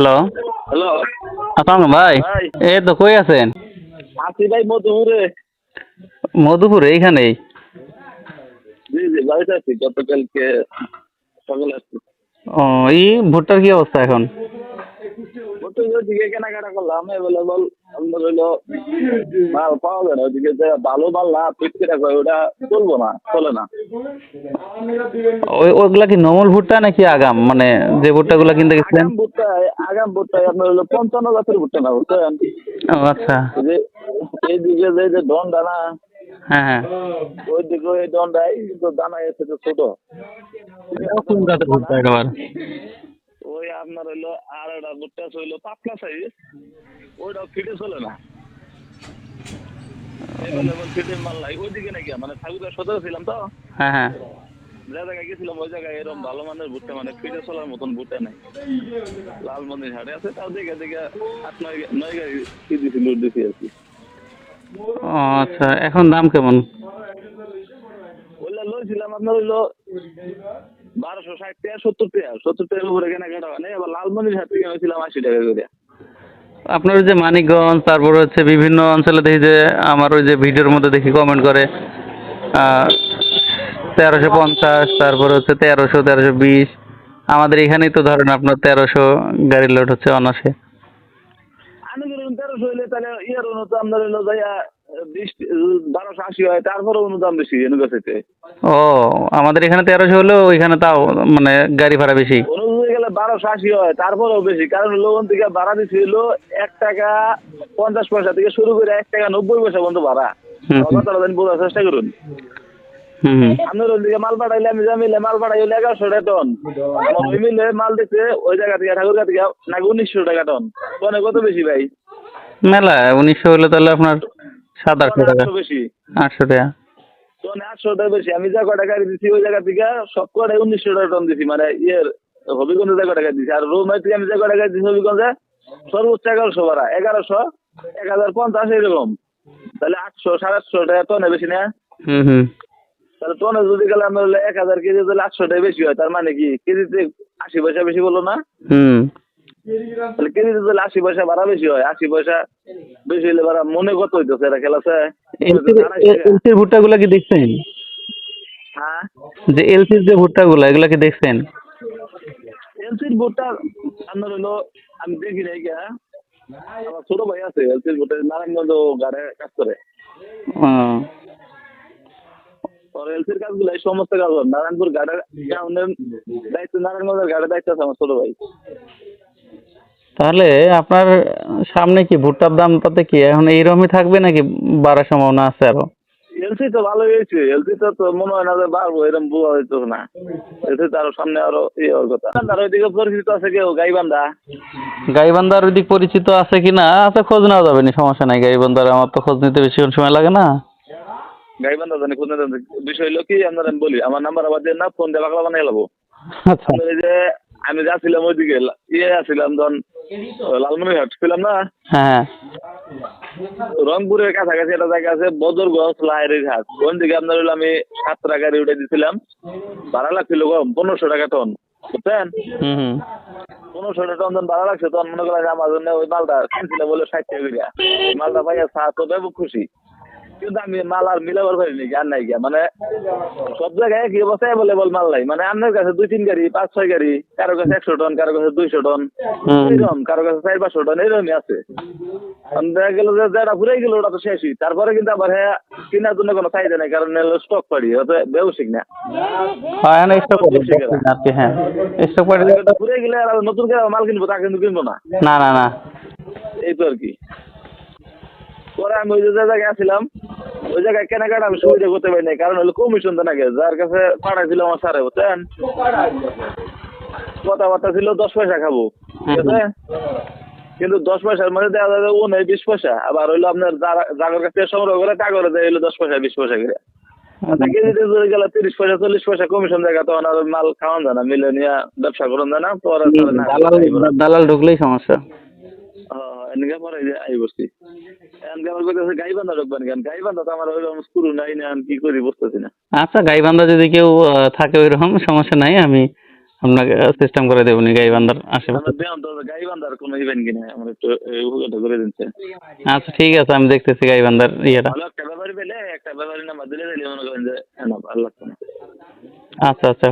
Hello hello আসসালাম ভাই। এ এই তো কই আছেন? আছি ভাই মধুপুরে। মধুপুরে এইখানেই? জি জি বাড়িতে আছি। গতকালকে সকালে আসছি। ও ই ভুট্টার কি অবস্থা এখন? বলতে ওইদিকে কেনাকাটা করলাম অ্যাভেলেবল আপনার হইল মাল পাওয়া যায় না ওইদিকে যে ভালো মাল না ফিক্সে রাখো ওটা চলবো না চলে না। ওই ওগুলা কি নমল ভুট্টা নাকি আগাম? মানে যে ভুট্টাগুলা কিনতে গেছিলেন? আগাম ভুট্টায় আপনার হলো পঞ্চান্ন জাতের ভুট্টা না বুঝছেন? আচ্ছা। যে এইদিকে যে যে ডন দানা হ্যাঁ। হ্যাঁ ওইদিকে ওই ডনটাই কিন্তু দানা এসে তো ছোট। কোন জাতের ভুট্টা একেবারে। ওই আপনার হইল আর একটা ভুট্টা হইল পাতলা সাইজ ওইটাও ফিটে চলে না। মাল নাই। ওইদিকে নাকি মানে ঠাকুরের সদরে ছিলাম তো? হ্যাঁ হ্যাঁ। যে জায়গায় গেছিলাম ওই জায়গায় এরকম ভালো মানের ভুট্টা মানে ফিটে চলার মতন ভুট্টা নাই। লাল মন্দির হাটে আছে তাও দেখে দেখে আট নয় নয় গাড়ি কি দিছি লুট দিছি আর কি। ও আচ্ছা এখন দাম কেমন? ওইটা লইছিলাম আপনার হইল বারোশো ষাট টাকা সত্তর টাকা। সত্তর টাকার উপরে কেনাকাটা হয় নাই আবার লালমন্দির হাট থেকে নিয়েছিলাম আশি টাকা করে। আপনার যে মানিকগঞ্জ তারপর হচ্ছে বিভিন্ন অঞ্চলে দেখি যে আমার ওই যে ভিডিওর মধ্যে দেখি কমেন্ট করে তেরোশো পঞ্চাশ তারপর হচ্ছে তেরোশো তেরোশো বিশ। আমাদের এখানেই তো ধরেন আপনার তেরোশো গাড়ির লোড হচ্ছে অনাসে আমি ধরুন তেরোশো হইলে তাহলে ইয়ার অনুতো আপনার হইল যাইয়া বারোশো আশি হয় তারপরে অনুদান বেশি ইউনিভার্সিটিতে ও আমাদের এখানে তেরোশো হলেও ওইখানে তাও মানে গাড়ি ভাড়া বেশি। গেলে বারোশো আশি হয় তারপরেও বেশি। কারণ লোন থেকে ভাড়া দিচ্ছি হলো এক টাকা পঞ্চাশ পয়সা থেকে শুরু করে এক টাকা নব্বই পয়সা পর্যন্ত ভাড়া। কথাটা বোঝার চেষ্টা করুন। আপনার মাল পাঠাইলে আমি মিলে এগারোশো টাকা টন আমার ওই মিলে মাল ওই জায়গা থেকে ঠাকুরগা থেকে নাকি উনিশশো টাকা টন কত বেশি ভাই? মেলা উনিশশো হলে তাহলে আপনার সাত আটশো টাকা। বেশি। আটশো টাকা। টনে আটশো টাকা বেশি। আমি যা কটা গাড়ি দিছি ওই জায়গা থেকে সব কটাই উনিশশো টাকা টন দিছি। মানে ইয়ের হবিগঞ্জে যা কটা গাড়ি দিছি। আর রোমাই থেকে আমি যা কটা গাড়ি দিছি হবিগঞ্জে? সর্বোচ্চ এগারোশো ভাড়া। এগারোশো? এক হাজার পঞ্চাশ এরকম। তাহলে আটশো সাড়ে আটশো টাকা টনে বেশি না? হুম হুম। তাহলে টনে যদি গেলে আমরা এক হাজার কেজি তাহলে আটশো টাকা বেশি হয়। তার মানে কি কেজিতে আশি পয়সা বেশি বলো না? হুম। তাহলে কেজিতে তাহলে আশি পয়সা ভাড়া বেশি হয় আশি পয়সা বেশি হলে ভাড়া মনে কত হইতেছে এটা খেলাছে এলসির ভুট্টাগুলা কি দেখছেন? হ্যাঁ? যে এলসির যে ভুট্টাগুলা এগুলা কি দেখছেন? এলসির ভোটটা আপনার হলো আমি দেখি নাই গা আমার ছোট ভাই আছে এলসির ভোটে নারায়ণগঞ্জ গাড়ে কাজ করে। এলসির কাজগুলো এই সমস্ত কাজ নারায়ণপুর দায়িত্ব নারায়ণগঞ্জের গাড়ে দায়িত্ব আছে আমার ছোট ভাই। তাহলে আপনার সামনে কি ভুট্টার দাম তাতে কি এখন এইরকমই থাকবে নাকি বাড়ার সম্ভাবনা আছে আরও? এলসি তো ভালো হয়েছে এলসি তো তো মনে হয় না যে বাড়বো এরকম বোঝা হইতো না। এলসি তো আরও সামনে আরও ইয়ে হওয়ার কথা। আর ওইদিকে পরিচিত আছে কেউ? গাইবান্ধা? গাইবান্ধার ওইদিক পরিচিত আছে কি না? আচ্ছা খোঁজ নেওয়া যাবে না সমস্যা নাই। গাইবান্ধার আমার তো খোঁজ নিতে বেশিক্ষণ সময় লাগে না। গাইবান্ধা জানি কোন বিষয় হলো কি আপনার আমি বলি আমার নাম্বার আবার দিয়ে না ফোন দিয়ে বাংলা বানিয়ে নেব আচ্ছা। যে আমি যাচ্ছিলাম ওইদিকে ইয়ে আসছিলাম তখন লালমনিরহাট ছিলাম না? হ্যাঁ রংপুরের কাছাকাছি একটা জায়গা আছে বদরগঞ্জ লাহেরির হাট। ওখান থেকে আপনার হলো আমি সাতটা গাড়ি উঠে দিয়েছিলাম ভাড়া লাগছিল কম পনেরোশো টাকা টন বুঝছেন? হুম হুম। পনেরোশো টাকা টন ভাড়া লাগছে তখন মনে করেন আমার জন্য ওই মালটা কিনছিলাম বলে ষাট টাকা মালটা পাইয়া চা তো খুশি। কিন্তু আমি মাল আর মিলাবার আর নাই গিয়া। মানে সব জায়গায় একই অবস্থা অ্যাভেলেবল মাল নাই। মানে আপনার কাছে দুই তিন গাড়ি পাঁচ ছয় গাড়ি কারও কাছে একশো টন কারও কাছে দুইশো টন। এরকম কারও কাছে চার পাঁচশো টন এরকমই আছে। দেখা গেল যে যেটা গেল ওটা তো শেষই। তারপরে কিন্তু আবার হ্যাঁ কেনার জন্য কোনো চাহিদা নেই কারণ স্টক পাড়ি হয়তো ব্যবসায়িক না। হ্যাঁ স্টক হ্যাঁ। স্টক দিলে গেলে আর নতুন করে মাল কিনবো তা কিন্তু কিনবো না? না না না। এই তো আর কি। পরে আমি ওই যে জায়গায় আসছিলাম ওই জায়গায় কেনাকাটা আমি সুবিধা করতে পারি নাই কারণ হলো কমিশন তো নাকি যার কাছে পাঠাইছিল আমার স্যারে বুঝছেন? কথাবার্তা ছিল দশ পয়সা খাব ঠিক আছে কিন্তু দশ পয়সার মধ্যে দেওয়া যাবে ও নেই বিশ পয়সা আবার হইল আপনার যাদের কাছ থেকে সংগ্রহ করে করে দেয় হইল দশ পয়সা বিশ পয়সা করে। কেজিতে যদি গেলে তিরিশ পয়সা চল্লিশ পয়সা কমিশন জায়গা তখন আর মাল খাওয়ান যায় না মিলে নিয়ে ব্যবসা করুন যায় না পরে দালাল দালাল ঢুকলেই সমস্যা। এনেকে পরে যে আই বসছি। এনকে আমার কইতেছে গাইবান্ধা ঢুকবেন কেন গাইবান্ধা তো আমার ওইরকম স্ক্রু নাই না কি করি বুঝতেছি না? আচ্ছা গাইবান্ধা যদি কেউ থাকে ওইরকম সমস্যা নাই আমি আপনাকে সিস্টেম করে দেবো নি গাইবান্ধার আশেপাশে। আমরা তো গাই বান্ধার কোনো ইভেন্ট কিনা আমার একটু উপকারটা করে দিচ্ছে আচ্ছা ঠিক আছে আমি দেখতেছি গাইবান্ধার ইয়েটা। একটা ব্যাপারই পেলে একটা ব্যাপারই নাম্বার দিলে দিলে মনে করেন যে না ভালো লাগতো না। আচ্ছা আচ্ছা